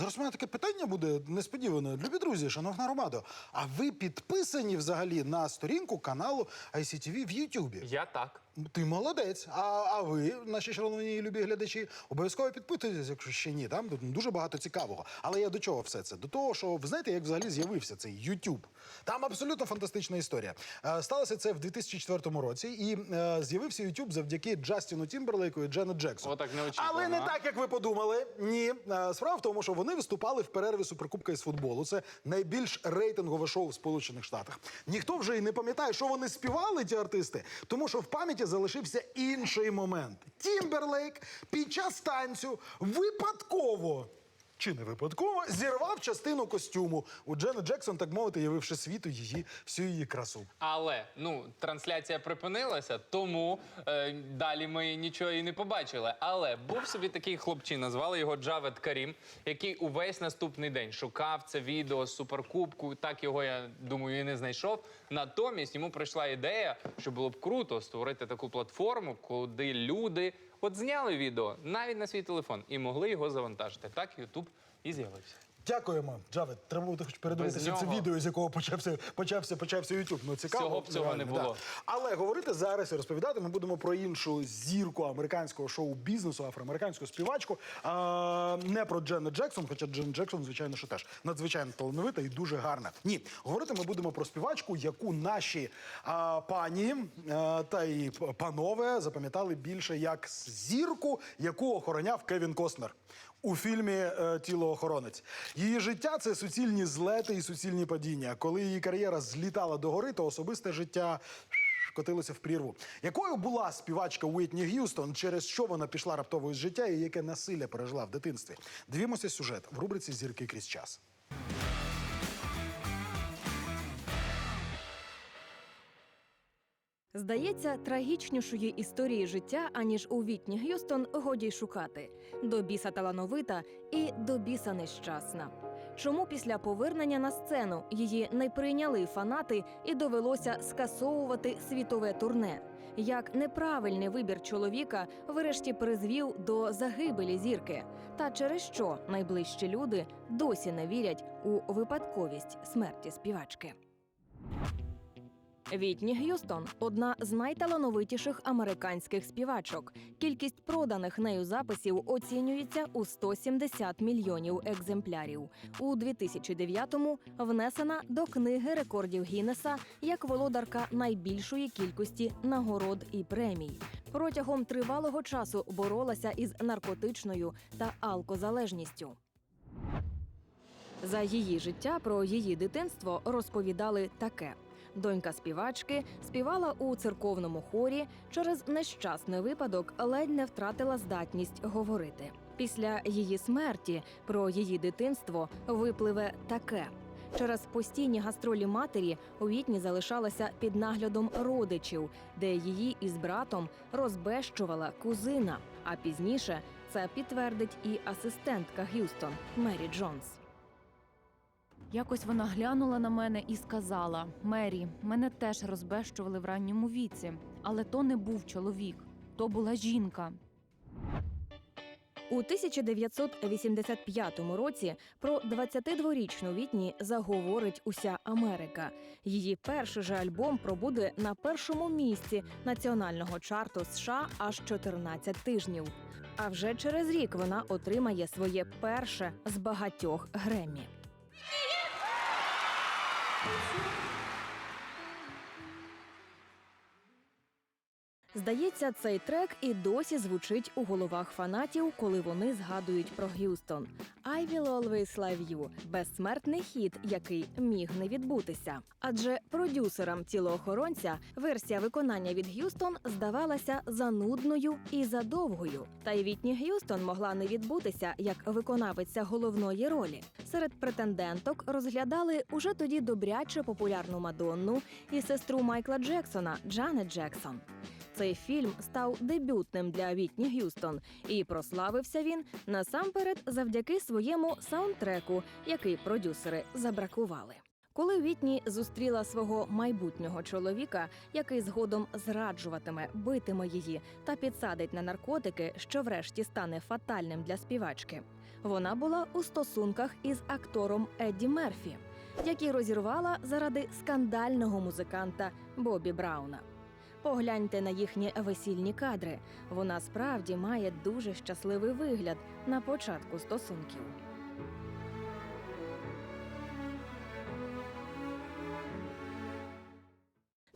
Зараз у мене таке питання буде несподіване. Любі друзі, шановна громада. А ви підписані взагалі на сторінку каналу ICTV в Ютубі? Я так. Ти молодець. А, а ви, наші шановні і любі глядачі, обов'язково підписуйтесь, якщо ще ні. Там дуже багато цікавого. Але я до чого все це? До того, що ви знаєте, як взагалі з'явився цей YouTube. Там абсолютно фантастична історія. Е, сталося це в 2004 році, і е, з'явився YouTube завдяки Джастіну Тімберлейку і Дженет Джексон. Отак неочікувано, Але не так, як ви подумали. Ні, Е, справа в тому, що вони виступали в перерві суперкубка із футболу. Це найбільш рейтингове шоу в Сполучених Штатах. Ніхто вже і не пам'ятає, що вони співали, ті артисти, тому що в пам'яті залишився інший момент. Тімберлейк під час танцю випадково. Чи не випадково зірвав частину костюму у Дженет Джексон, так мовити, явивши світу її всю її красу. Але ну трансляція припинилася, тому е, далі ми нічого і не побачили. Але був собі такий хлопчина, звали його Джавед Карім, який увесь наступний день шукав це відео суперкубку. Так його я думаю і не знайшов. Натомість йому прийшла ідея, що було б круто створити таку платформу, куди люди от зняли відео навіть на свій телефон і могли його завантажити. Так Ютуб і з'явився. Дякуємо, Джавед. Треба буде хоч передивитися Без це нього. відео, з якого почався почався почався YouTube. Ну цікаво. Всього б цього не реально, було. да. Але говорити зараз і розповідати ми будемо про іншу зірку американського шоу-бізнесу, афроамериканську співачку. А, не про Дженнет Джексон, хоча Джен Джексон, звичайно, що теж надзвичайно талановита і дуже гарна. Ні, говорити ми будемо про співачку, яку наші а, пані а, та й панове запам'ятали більше як зірку, яку охороняв Кевін Костнер у фільмі е, Тілоохоронець. Її життя це суцільні злети і суцільні падіння. Коли її кар'єра злітала догори, то особисте життя. Котилося в прірву. Якою була співачка Уітні Г'юстон, через що вона пішла раптово із життя і яке насилля пережила в дитинстві? Дивімося сюжет в рубриці Зірки крізь час. Здається, трагічнішої історії життя, аніж у Вітні Г'юстон, годі й шукати. До біса талановита і до біса нещасна. Чому після повернення на сцену її не прийняли фанати і довелося скасовувати світове турне? Як неправильний вибір чоловіка врешті призвів до загибелі зірки? Та через що найближчі люди досі не вірять у випадковість смерті співачки? Вітні Г'юстон одна з найталановитіших американських співачок. Кількість проданих нею записів оцінюється у 170 мільйонів екземплярів. У 2009-му внесена до книги рекордів Гіннеса як володарка найбільшої кількості нагород і премій. Протягом тривалого часу боролася із наркотичною та алкозалежністю. За її життя про її дитинство розповідали таке. Донька співачки співала у церковному хорі. Через нещасний випадок ледь не втратила здатність говорити. Після її смерті про її дитинство випливе таке. Через постійні гастролі матері Вітні залишалася під наглядом родичів, де її із братом розбещувала кузина. А пізніше це підтвердить і асистентка Г'юстон Мері Джонс. Якось вона глянула на мене і сказала: Мері, мене теж розбещували в ранньому віці, але то не був чоловік, то була жінка. У 1985 році про 22-річну Вітні заговорить уся Америка. Її перший же альбом пробуде на першому місці національного чарту США аж 14 тижнів. А вже через рік вона отримає своє перше з багатьох Греммі. Thank you. Здається, цей трек і досі звучить у головах фанатів, коли вони згадують про Г'юстон. «I will always love you» – безсмертний хіт, який міг не відбутися. Адже продюсерам тілоохоронця версія виконання від Г'юстон здавалася занудною і задовгою. Та й Вітні Г'юстон могла не відбутися як виконавиця головної ролі. Серед претенденток розглядали уже тоді добряче популярну Мадонну і сестру Майкла Джексона Джанет Джексон. Цей фільм став дебютним для Вітні Г'юстон, і прославився він насамперед завдяки своєму саундтреку, який продюсери забракували. Коли Вітні зустріла свого майбутнього чоловіка, який згодом зраджуватиме, битиме її та підсадить на наркотики, що врешті стане фатальним для співачки. Вона була у стосунках із актором Едді Мерфі, який розірвала заради скандального музиканта Бобі Брауна. Погляньте на їхні весільні кадри. Вона справді має дуже щасливий вигляд на початку стосунків.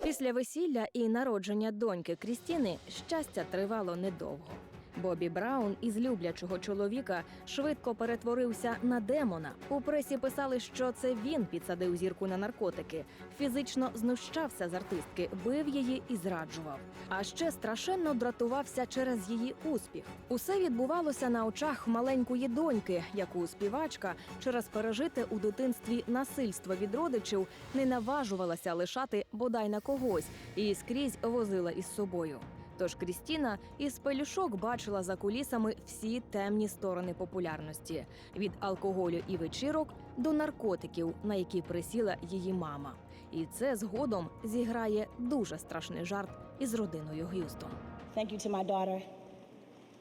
Після весілля і народження доньки Крістіни щастя тривало недовго. Бобі Браун із люблячого чоловіка швидко перетворився на демона. У пресі писали, що це він підсадив зірку на наркотики, фізично знущався з артистки, бив її і зраджував. А ще страшенно дратувався через її успіх. Усе відбувалося на очах маленької доньки, яку співачка через пережите у дитинстві насильство від родичів не наважувалася лишати бодай на когось і скрізь возила із собою. Тож Крістіна із пелюшок бачила за кулісами всі темні сторони популярності від алкоголю і вечірок до наркотиків, на які присіла її мама. І це згодом зіграє дуже страшний жарт із родиною Г'юстон. Thank you to my daughter.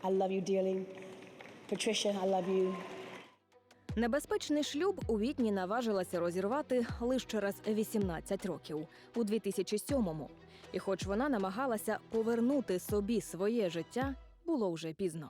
I love you dearly. Patricia, I love you. Небезпечний шлюб у Вітні наважилася розірвати лише через 18 років у 2007-му. І хоч вона намагалася повернути собі своє життя, було вже пізно.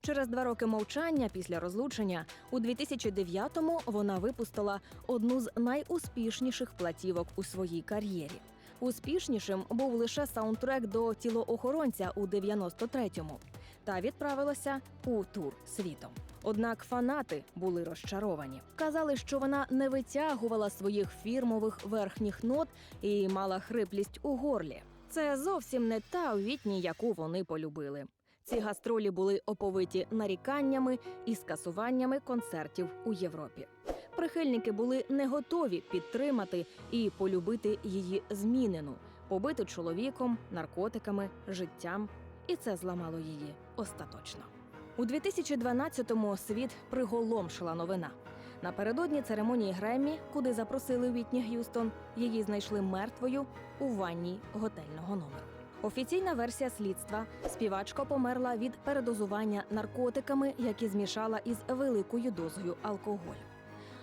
Через два роки мовчання після розлучення у 2009-му вона випустила одну з найуспішніших платівок у своїй кар'єрі. Успішнішим був лише саундтрек до тілоохоронця у 93-му та відправилася у тур світом. Однак фанати були розчаровані. Казали, що вона не витягувала своїх фірмових верхніх нот і мала хриплість у горлі. Це зовсім не та Вітні, яку вони полюбили. Ці гастролі були оповиті наріканнями і скасуваннями концертів у Європі. Прихильники були не готові підтримати і полюбити її змінену, побиту чоловіком, наркотиками, життям, і це зламало її остаточно. У 2012-му світ приголомшила новина. Напередодні церемонії Греммі, куди запросили Вітні Г'юстон, її знайшли мертвою у ванній готельного номеру. Офіційна версія слідства співачка померла від передозування наркотиками, які змішала із великою дозою алкоголю.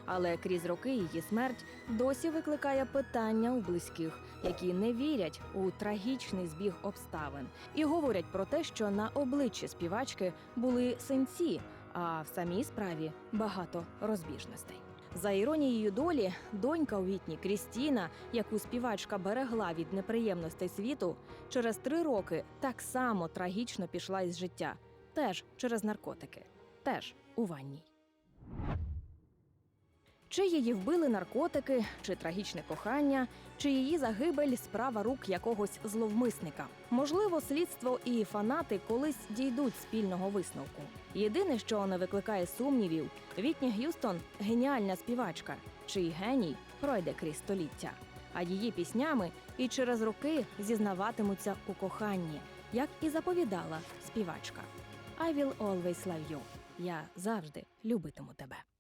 Але крізь роки її смерть досі викликає питання у близьких, які не вірять у трагічний збіг обставин і говорять про те, що на обличчі співачки були синці, а в самій справі багато розбіжностей. За іронією долі, донька Вітні Крістіна, яку співачка берегла від неприємностей світу, через три роки так само трагічно пішла із життя, теж через наркотики, теж у ванній. Чи її вбили наркотики, чи трагічне кохання, чи її загибель справа рук якогось зловмисника. Можливо, слідство і фанати колись дійдуть спільного висновку. Єдине, що не викликає сумнівів, Вітні Г'юстон геніальна співачка, чий геній пройде крізь століття. А її піснями і через роки зізнаватимуться у коханні, як і заповідала співачка. I will always love you. Я завжди любитиму тебе.